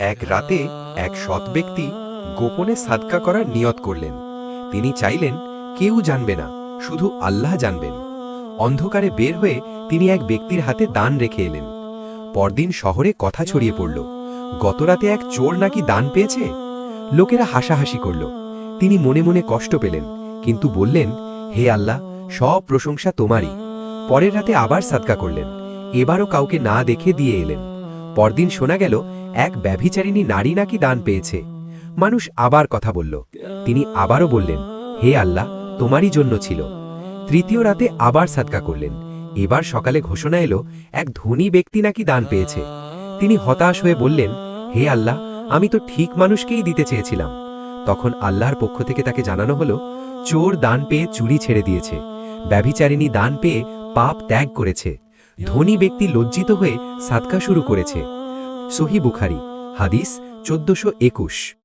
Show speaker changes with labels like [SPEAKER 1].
[SPEAKER 1] এক রাতে এক সৎ ব্যক্তি গোপনে সাদকা করার নিয়ত করলেন। তিনি চাইলেন, কেউ জানবে না, শুধু আল্লাহ জানবেন। অন্ধকারে বের হয়ে তিনি এক ব্যক্তির হাতে দান রেখে এলেন। পরদিন শহরে কথা ছড়িয়ে পড়ল। গতরাতে এক চোর নাকি দান পেয়েছে? লোকেরা হাসাহাসি করল। তিনি মনে মনে কষ্ট পেলেন, কিন্তু বললেন, হে আল্লাহ, সব প্রশংসা তোমারই। পরের রাতে আবার সাদকা করলেন। এবারও কাউকে না দেখে দিয়ে এলেন। পরদিন শোনা গেল এক ব্যভিচারিণী নারী নাকি দান পেয়েছে? মানুষ আবার কথা বলল। তিনি আবারও বললেন, হে আল্লাহ, তোমারই জন্য ছিল। তৃতীয় রাতে আবার সাদকা করলেন। এবার সকালে ঘোষণা এলো, এক ধনী ব্যক্তি নাকি দান পেয়েছে। তিনি হতাশ হয়ে বললেন, হে আল্লাহ, আমি তো ঠিক মানুষকেই দিতে চেয়েছিলাম। তখন আল্লাহর পক্ষ থেকে তাকে জানানো হলো, চোর দান পেয়ে চুরি ছেড়ে দিয়েছে। ব্যভিচারিণী দান পেয়ে পাপ ত্যাগ করেছে। ধনী ব্যক্তি লজ্জিত হয়ে সাদকা শুরু করেছে। সহি বুখারি হাদিস চোদ্দশো একুশ।